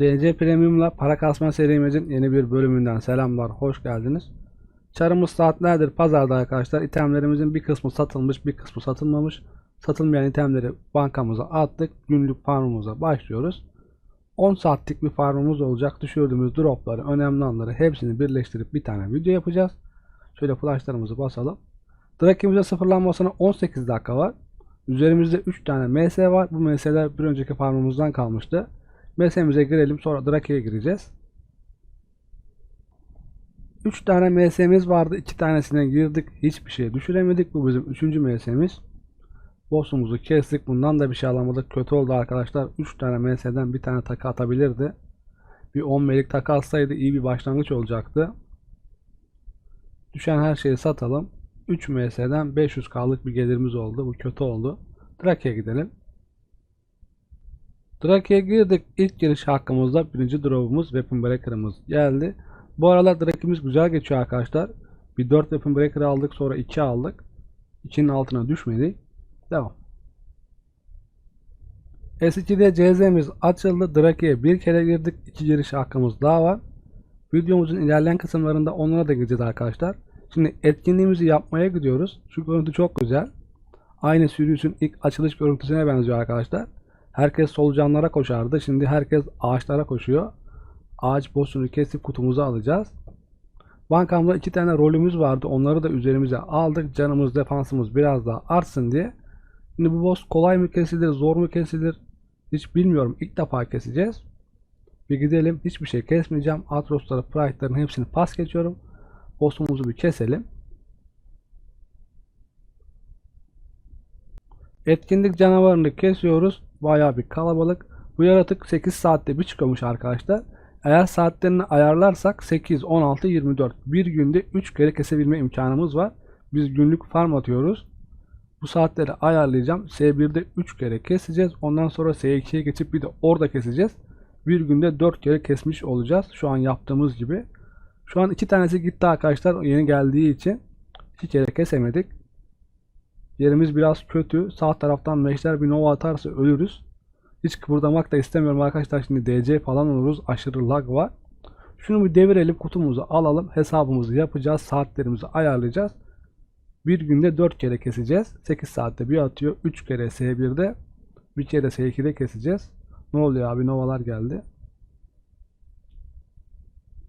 DC Premium'la para kasma serimizin yeni bir bölümünden selamlar, hoş geldiniz. Çarımız saatlerdir pazarda arkadaşlar. İtemlerimizin bir kısmı satılmış, bir kısmı satılmamış. Satılmayan itemleri bankamıza attık. Günlük farmımıza başlıyoruz. 10 saatlik bir farmımız olacak. Düşürdüğümüz dropları, önemli anları hepsini birleştirip bir tane video yapacağız. Şöyle flashlarımızı basalım. Drakimize sıfırlanmasına 18 dakika var. Üzerimizde 3 tane MS var. Bu MS'ler bir önceki farmımızdan kalmıştı. MS'mize girelim sonra Drake'ye gireceğiz. 3 tane MS'miz vardı. 2 tanesine girdik. Hiçbir şey düşüremedik. Bu bizim 3. MS'miz. Boss'umuzu kestik. Bundan da bir şey alamadık. Kötü oldu arkadaşlar. 3 tane MS'den bir tane takı atabilirdi. Bir 10 melik takı atsaydı iyi bir başlangıç olacaktı. Düşen her şeyi satalım. 3 MS'den 500K'lık bir gelirimiz oldu. Bu kötü oldu. Drake'ye gidelim. Drake'ye girdik. İlk giriş hakkımızda birinci drop'umuz Weapon Breaker'ımız geldi. Bu aralar Drake'imiz güzel geçiyor arkadaşlar. Bir 4 Weapon Breaker aldık sonra 2 aldık. 2'nin altına düşmedik. Devam. S2'de CZ'miz açıldı. Drake'ye bir kere girdik. 2 giriş hakkımız daha var. Videomuzun ilerleyen kısımlarında onlara da gireceğiz arkadaşlar. Şimdi etkinliğimizi yapmaya gidiyoruz. Şu görüntü çok güzel. Aynı Sirius'un ilk açılış görüntüsüne benziyor arkadaşlar. Herkes solucanlara koşardı. Şimdi herkes ağaçlara koşuyor. Ağaç boss'unu kesip kutumuza alacağız. Bankamda iki tane rolümüz vardı. Onları da üzerimize aldık. Canımız, defansımız biraz daha artsın diye. Şimdi bu boss kolay mı kesilir, zor mu kesilir? Hiç bilmiyorum. İlk defa keseceğiz. Bir gidelim. Hiçbir şey kesmeyeceğim. Atros'ları, Pride'ların hepsini pas geçiyorum. Boss'umuzu bir keselim. Etkinlik canavarını kesiyoruz. Bayağı bir kalabalık. Bu yaratık 8 saatte bir çıkıyormuş arkadaşlar. Eğer saatlerini ayarlarsak 8, 16, 24. Bir günde 3 kere kesebilme imkanımız var. Biz günlük farm atıyoruz. Bu saatleri ayarlayacağım. S1'de 3 kere keseceğiz. Ondan sonra S2'ye geçip bir de orada keseceğiz. Bir günde 4 kere kesmiş olacağız. Şu an yaptığımız gibi. Şu an iki tanesi gitti arkadaşlar. Yeni geldiği için. iki kere kesemedik. Yerimiz biraz kötü. Sağ taraftan meşler bir nova atarsa ölürüz. Hiç kıpırdamak da istemiyorum arkadaşlar. Şimdi DC falan oluruz. Aşırı lag var. Şunu bir devirelim. Kutumuzu alalım. Hesabımızı yapacağız. Saatlerimizi ayarlayacağız. Bir günde 4 kere keseceğiz. 8 saatte bir atıyor. 3 kere S1'de. Bir kere S2'de keseceğiz. Ne oluyor abi? Novalar geldi.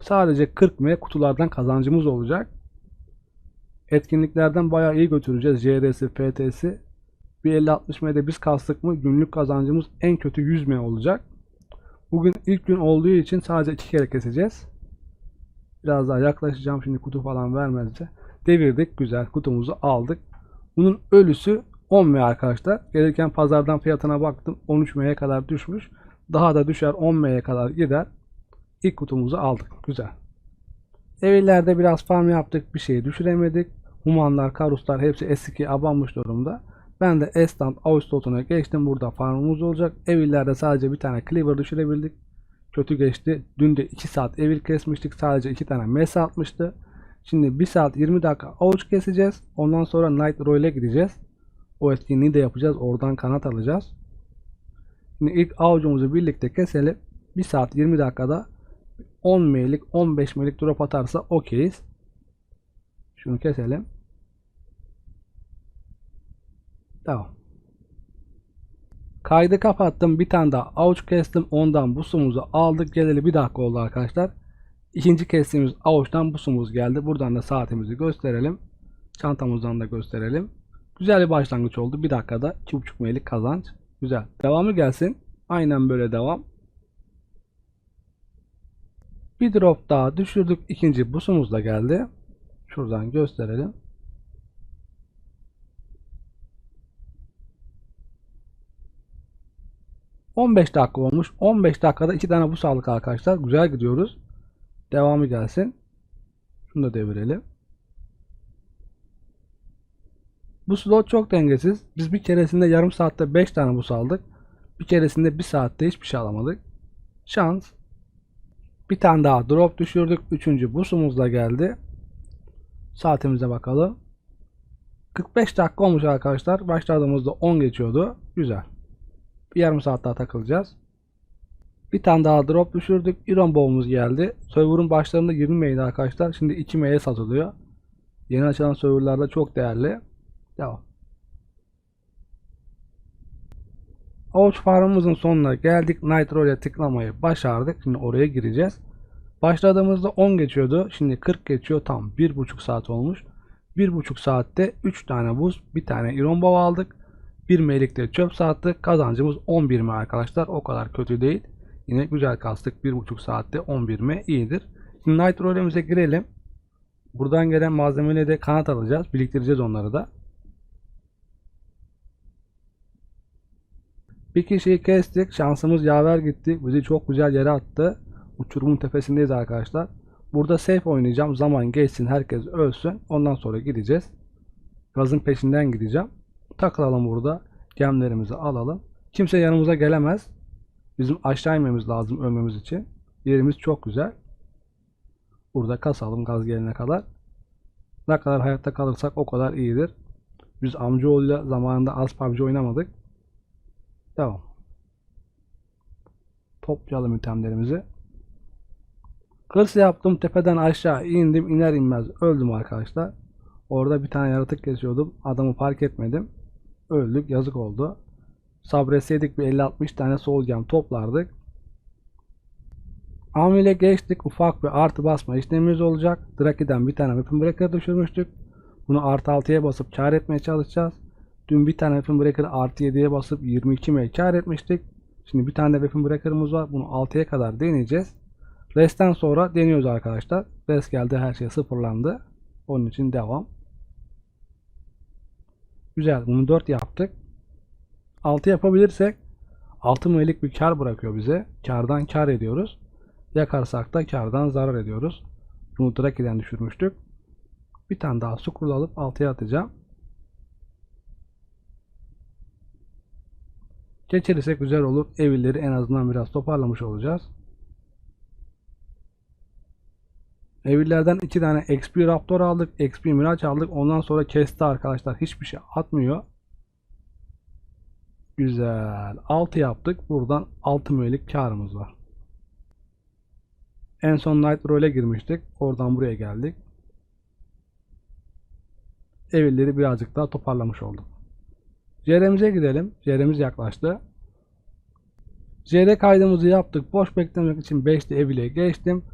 Sadece 40 M kutulardan kazancımız olacak. Etkinliklerden bayağı iyi götüreceğiz. JR'si, FT'si. Bir 50-60 M'de biz kastık mı günlük kazancımız en kötü 100 M olacak. Bugün ilk gün olduğu için sadece 2 kere keseceğiz. Biraz daha yaklaşacağım şimdi kutu falan vermezse. Devirdik güzel kutumuzu aldık. Bunun ölüsü 10 M arkadaşlar. Gelirken pazardan fiyatına baktım 13 M'ye kadar düşmüş. Daha da düşer 10 M'ye kadar gider. İlk kutumuzu aldık. Güzel. Evlerde biraz farm yaptık. Bir şey düşüremedik. Humanlar, karuslar hepsi S2 abanmış durumda. Ben de Estant Ağustos'una geçtim. Burada farmımız olacak. Evillerde sadece bir tane cleaver düşürebildik. Kötü geçti. Dün de 2 saat evil kesmiştik. Sadece 2 tane mes atmıştı. Şimdi 1 saat 20 dakika avuç keseceğiz. Ondan sonra Night Royale'e gideceğiz. O etkinliği de yapacağız. Oradan kanat alacağız. Şimdi ilk avucumuzu birlikte keselim. 1 saat 20 dakikada 10 M'lik 15 M'lik drop atarsa okeyiz. Şunu keselim. Tamam. Kaydı kapattım. Bir tane daha avuç kestim. Ondan busumuzu aldık. Geleli bir dakika oldu arkadaşlar. İkinci kestiğimiz avuçtan busumuz geldi. Buradan da saatimizi gösterelim. Çantamızdan da gösterelim. Güzel bir başlangıç oldu. Bir dakikada 2.5 M'lik kazanç. Güzel. Devamı gelsin. Aynen böyle devam. Bir drop daha düşürdük. İkinci busumuz da geldi. Şuradan gösterelim. ...15 dakika olmuş. 15 dakikada iki tane bus aldık arkadaşlar. Güzel gidiyoruz. Devamı gelsin. Şunu da devirelim. Bu slot çok dengesiz. Biz bir keresinde yarım saatte 5 tane bus aldık. Bir keresinde 1 saatte hiçbir şey alamadık. Şans. Bir tane daha drop düşürdük. Üçüncü busumuz da geldi. Saatimize bakalım. 45 dakika olmuş arkadaşlar. Başladığımızda 10 geçiyordu. Güzel. Bir yarım saat daha takılacağız. Bir tane daha drop düşürdük. Iron Bowl'umuz geldi. Server'ın başlarında 20 M'ydi arkadaşlar. Şimdi 2 M'ye satılıyor. Yeni açılan serverlarda çok değerli. Devam. Avuç farmımızın sonuna geldik. Nitro ile tıklamayı başardık. Şimdi oraya gireceğiz. Başladığımızda 10 geçiyordu. Şimdi 40 geçiyor. Tam 1,5 saat olmuş. 1,5 saatte 3 tane buz, bir tane iron bow aldık. 1 melik de çöp sattık. Kazancımız 11 mi arkadaşlar. O kadar kötü değil. Yine güzel kastık. 1,5 saatte 11 mi iyidir. Şimdi Nitro rolemize girelim. Buradan gelen malzemeleri de kanat alacağız. Biriktireceğiz onları da. Bir kişiyi kestik. Şansımız yaver gitti. Bizi çok güzel yere attı. Uçurumun tepesindeyiz arkadaşlar. Burada safe oynayacağım. Zaman geçsin. Herkes ölsün. Ondan sonra gideceğiz. Gazın peşinden gideceğim. Takılalım burada. Gemlerimizi alalım. Kimse yanımıza gelemez. Bizim aşağı inmemiz lazım ölmemiz için. Yerimiz çok güzel. Burada kasalım gaz gelene kadar. Ne kadar hayatta kalırsak o kadar iyidir. Biz amcaoğluyla zamanında az PUBG oynamadık. Devam. Toplayalım itemlerimizi. Hırs yaptım. Tepeden aşağı indim. iner inmez öldüm arkadaşlar. Orada bir tane yaratık kesiyordum. Adamı fark etmedim. Öldük. Yazık oldu. Sabretseydik bir 50-60 tane soul gem toplardık. Amile geçtik. Ufak bir artı basma işlemimiz olacak. Draki'den bir tane weapon breaker düşürmüştük. Bunu artı 6'ya basıp kar etmeye çalışacağız. Dün bir tane weapon breaker artı 7'ye basıp 22 m'ye kar etmiştik. Şimdi bir tane de weapon breaker'ımız var. Bunu 6'ya kadar deneyeceğiz. Rest'ten sonra deniyoruz arkadaşlar. Rest geldi her şey sıfırlandı. Onun için devam. Güzel. Bunu 4 yaptık. 6 yapabilirsek 6 ml'lik bir kar bırakıyor bize. Kardan kar ediyoruz. Yakarsak da kardan zarar ediyoruz. Bunu Draki'den düşürmüştük. Bir tane daha scroll alıp 6'ya atacağım. Geçirirsek güzel olur. Evilleri en azından biraz toparlamış olacağız. Evillerden iki tane XP Raptor aldık. XP Miraç aldık. Ondan sonra kesti arkadaşlar. Hiçbir şey atmıyor. Güzel. 6 yaptık. Buradan 6 müelik karımız var. En son Night Roll'e girmiştik. Oradan buraya geldik. Evilleri birazcık daha toparlamış olduk. JR'mize gidelim. JR'miz yaklaştı. JR kaydımızı yaptık. Boş beklemek için 5'li Evil'e geçtim.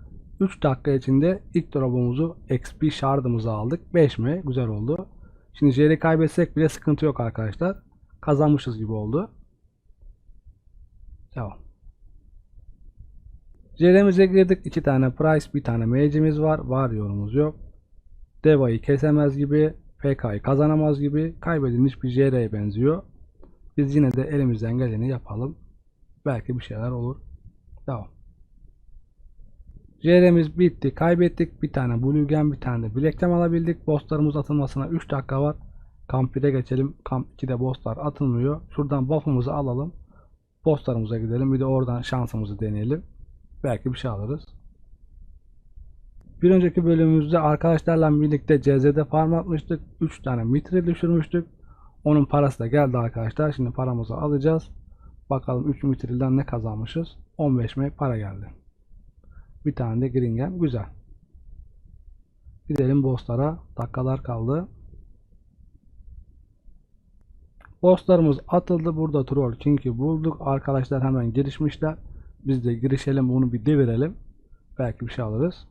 3 dakika içinde ilk drop'umuzu XP shard'ımızı aldık. 5 mi? Güzel oldu. Şimdi JR kaybetsek bile sıkıntı yok arkadaşlar. Kazanmışız gibi oldu. Devam. JR'mize girdik. 2 tane price, bir tane mage'imiz var. Var yorumumuz yok. Deva'yı kesemez gibi. PK'yı kazanamaz gibi. Kaybedilmiş bir JR'ye benziyor. Biz yine de elimizden geleni yapalım. Belki bir şeyler olur. Devam. JR'miz bitti. Kaybettik. Bir tane Blue Gem, bir tane de Black Gem alabildik. Bosslarımız atılmasına 3 dakika var. Kamp 1'e geçelim. Kamp 2'de bosslar atılmıyor. Şuradan buff'ımızı alalım. Bosslarımıza gidelim. Bir de oradan şansımızı deneyelim. Belki bir şey alırız. Bir önceki bölümümüzde arkadaşlarla birlikte CZ'de farm atmıştık. 3 tane mitre düşürmüştük. Onun parası da geldi arkadaşlar. Şimdi paramızı alacağız. Bakalım 3 mitrilden ne kazanmışız. 15 M para geldi. Bir tane de Gringen. Güzel. Gidelim bosslara. Dakikalar kaldı. Bosslarımız atıldı. Burada Troll King'i bulduk. Arkadaşlar hemen girişmişler. Biz de girişelim. Bunu bir devirelim. Belki bir şey alırız.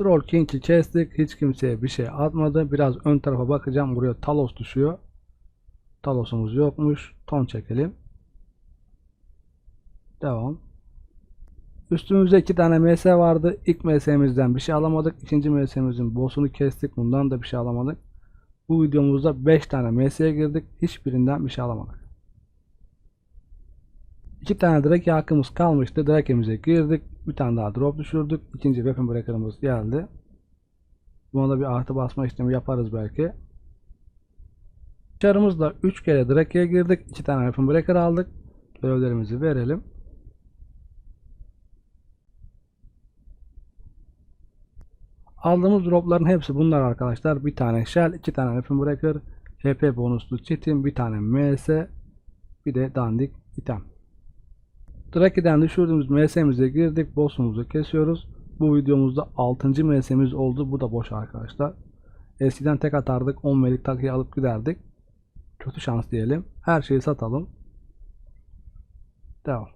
Troll King'i kestik. Hiç kimseye bir şey atmadı. Biraz ön tarafa bakacağım. Buraya Talos düşüyor. Talos'umuz yokmuş. Ton çekelim. Devam. Üstümüzde iki tane MS vardı. İlk MS'mizden bir şey alamadık. İkinci MS'mizin boss'unu kestik. Bundan da bir şey alamadık. Bu videomuzda 5 tane MS'ye girdik. Hiçbirinden bir şey alamadık. İki tane Drake hakkımız kalmıştı. Drake'imize girdik. Bir tane daha drop düşürdük. İkinci weapon breaker'ımız geldi. Buna da bir artı basma işlemi yaparız belki. Çarımızla 3 kere Drake'ye girdik. 2 tane weapon breaker aldık. Görevlerimizi verelim. Aldığımız dropların hepsi bunlar arkadaşlar. Bir tane shell, iki tane weapon breaker, HP bonuslu çetin, bir tane MS, bir de dandik item. Draki'den düşürdüğümüz MS'mize girdik. Boss'umuzu kesiyoruz. Bu videomuzda 6. MS'miz oldu. Bu da boş arkadaşlar. Eskiden tek atardık. 10 melik takıyı alıp giderdik. Kötü şans diyelim. Her şeyi satalım. Devam.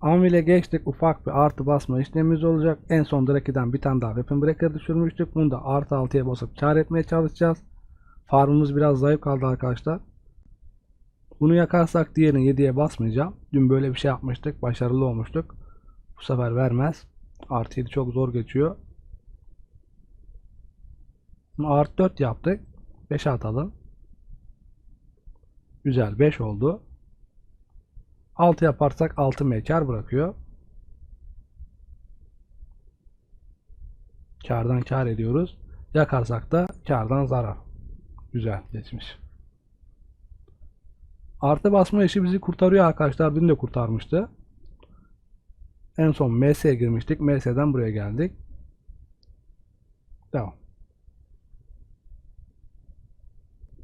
Anvil'e geçtik. Ufak bir artı basma işlemimiz olacak. En son Draki'den bir tane daha Weapon Breaker düşürmüştük. Bunu da artı 6'ya basıp kar etmeye çalışacağız. Farmımız biraz zayıf kaldı arkadaşlar. Bunu yakarsak diğerini 7'ye basmayacağım. Dün böyle bir şey yapmıştık. Başarılı olmuştuk. Bu sefer vermez. Artı 7 çok zor geçiyor. Artı 4 yaptık. 5'e atalım. Güzel 5 oldu. 6 yaparsak 6 mekar bırakıyor. Kardan kar ediyoruz. Yakarsak da kardan zarar. Güzel geçmiş. Artı basma işi bizi kurtarıyor arkadaşlar. Dün de kurtarmıştı. En son MS'ye girmiştik. MS'den buraya geldik. Devam.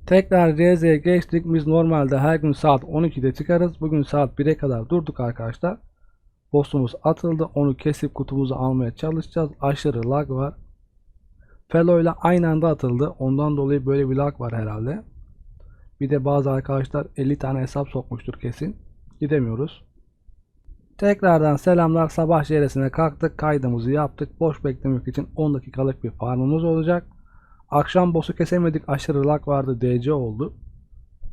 Tekrar CZ'ye geçtik. Biz normalde her gün saat 12'de çıkarız. Bugün saat 1'e kadar durduk arkadaşlar. Boss'umuz atıldı. Onu kesip kutumuzu almaya çalışacağız. Aşırı lag var. Fellow ile aynı anda atıldı. Ondan dolayı böyle bir lag var herhalde. Bir de bazı arkadaşlar 50 tane hesap sokmuştur kesin. Gidemiyoruz. Tekrardan selamlar. Sabah jeresine kalktık. Kaydımızı yaptık. Boş beklemek için 10 dakikalık bir farmımız olacak. Akşam boss'u kesemedik. Aşırı lag vardı. DC oldu.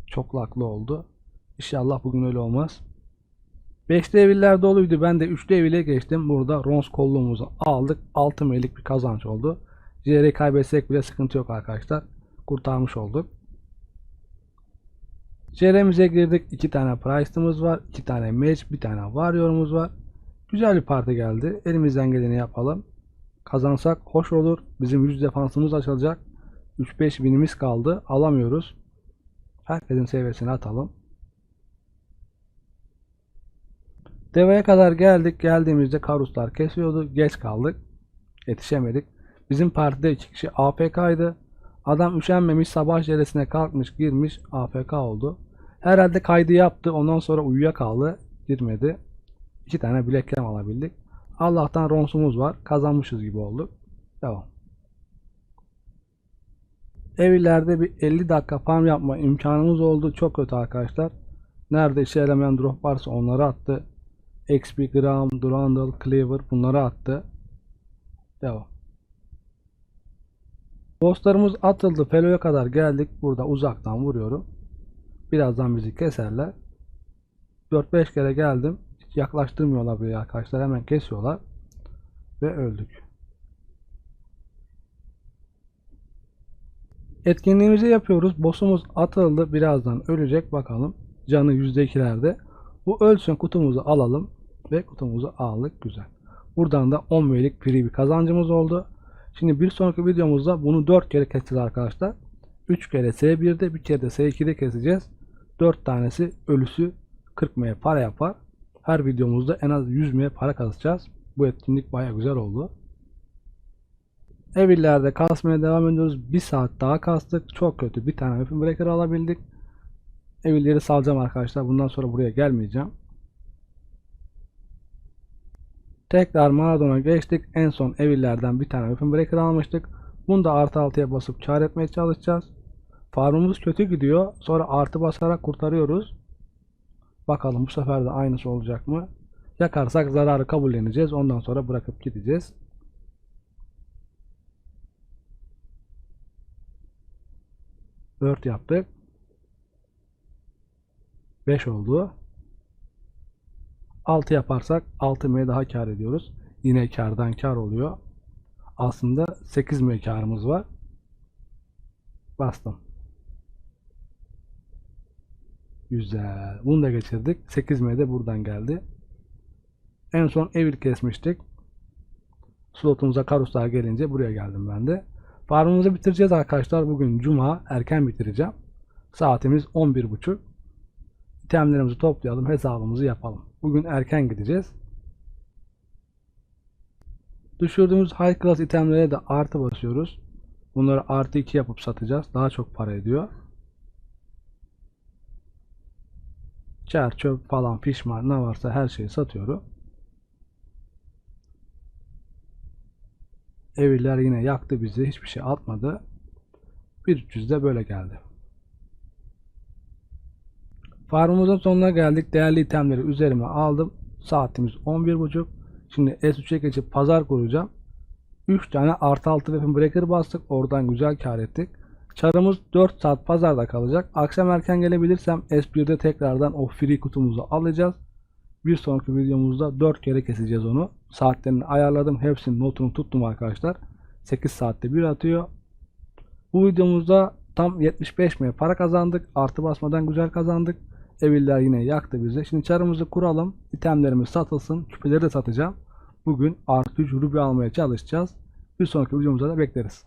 Çok laglı oldu. İnşallah bugün öyle olmaz. 5'li eviller doluydu. Ben de 3'lü evile geçtim. Burada Rons kolluğumuzu aldık. 6 melik bir kazanç oldu. JR'yi kaybetsek bile sıkıntı yok arkadaşlar. Kurtarmış olduk. JR'mize girdik. 2 tane Price'ımız var. 2 tane Mage. Bir tane Warrior'umuz var. Güzel bir parti geldi. Elimizden geleni yapalım. Kazansak hoş olur. Bizim 100 defansımız açılacak. 3-5 binimiz kaldı. Alamıyoruz. Herkesin seviyesine atalım. Deveye kadar geldik. Geldiğimizde karuslar kesiyordu. Geç kaldık. Yetişemedik. Bizim partide iki kişi AFK'ydı. Adam üşenmemiş sabah jeresine kalkmış girmiş AFK oldu. Herhalde kaydı yaptı. Ondan sonra uyuyakaldı. Girmedi. İki tane bileklem alabildik. Allah'tan ronsumuz var. Kazanmışız gibi olduk. Devam. Evlerde bir 50 dakika farm yapma imkanımız oldu. Çok kötü arkadaşlar. Nerede işe yaramayan drop varsa onları attı. XP, Gram, Durandal, Cleaver bunları attı. Devam. Bosslarımız atıldı. Felo'ya kadar geldik. Burada uzaktan vuruyorum. Birazdan bizi keserler. 4-5 kere geldim. Hiç yaklaştırmıyorlar buraya arkadaşlar. Hemen kesiyorlar. Ve öldük. Etkinliğimizi yapıyoruz. Boss'umuz atıldı. Birazdan ölecek. Bakalım. Canı %2'lerde. Bu ölsün. Kutumuzu alalım. Ve kutumuzu aldık. Güzel. Buradan da 10 V'lik free bir kazancımız oldu. Şimdi bir sonraki videomuzda bunu 4 kere keseceğiz arkadaşlar. 3 kere S1'de bir kere de S2'de keseceğiz. 4 tanesi ölüsü 40 M para yapar. Her videomuzda en az 100 M para kasacağız. Bu etkinlik baya güzel oldu. Evillerde kasmaya devam ediyoruz. Bir saat daha kastık. Çok kötü. Bir tane Weapon Breaker alabildik. Evilleri salacağım arkadaşlar. Bundan sonra buraya gelmeyeceğim. Tekrar Maradona geçtik. En son Evillerden bir tane Weapon Breaker almıştık. Bunu da artı 6'ya basıp kar etmeye çalışacağız. Farmımız kötü gidiyor. Sonra artı basarak kurtarıyoruz. Bakalım bu sefer de aynısı olacak mı? Yakarsak zararı kabulleneceğiz. Ondan sonra bırakıp gideceğiz. Dört yaptık. 5 oldu. 6 yaparsak 6 M daha kar ediyoruz. Yine kardan kar oluyor. Aslında 8 M karımız var. Bastım. Güzel. Bunu da geçirdik. 8 M de buradan geldi. En son evil kesmiştik. Slotumuza karuslar gelince buraya geldim ben de. Farmımızı bitireceğiz arkadaşlar. Bugün cuma erken bitireceğim. Saatimiz 11.30. İtemlerimizi toplayalım. Hesabımızı yapalım. Bugün erken gideceğiz. Düşürdüğümüz high class itemlere de artı basıyoruz. Bunları artı 2 yapıp satacağız. Daha çok para ediyor. Çer çöp falan pişman ne varsa her şeyi satıyorum. Evliler yine yaktı bizi. Hiçbir şey atmadı. 1300 de böyle geldi. Farmımızın sonuna geldik. Değerli itemleri üzerime aldım. Saatimiz 11.30. Şimdi S3'e geçip pazar kuracağım. 3 tane artı altı weapon breaker bastık. Oradan güzel kar ettik. Çarımız 4 saat pazarda kalacak. Akşam erken gelebilirsem S1'de tekrardan o free kutumuzu alacağız. Bir sonraki videomuzda 4 kere keseceğiz onu. Saatlerini ayarladım. Hepsinin notunu tuttum arkadaşlar. 8 saatte bir atıyor. Bu videomuzda tam 75 mi para kazandık. Artı basmadan güzel kazandık. Eviller yine yaktı bizi. Şimdi çarımızı kuralım. İtemlerimiz satılsın. Küpeleri de satacağım. Bugün artı 3 ruby almaya çalışacağız. Bir sonraki videomuzda da bekleriz.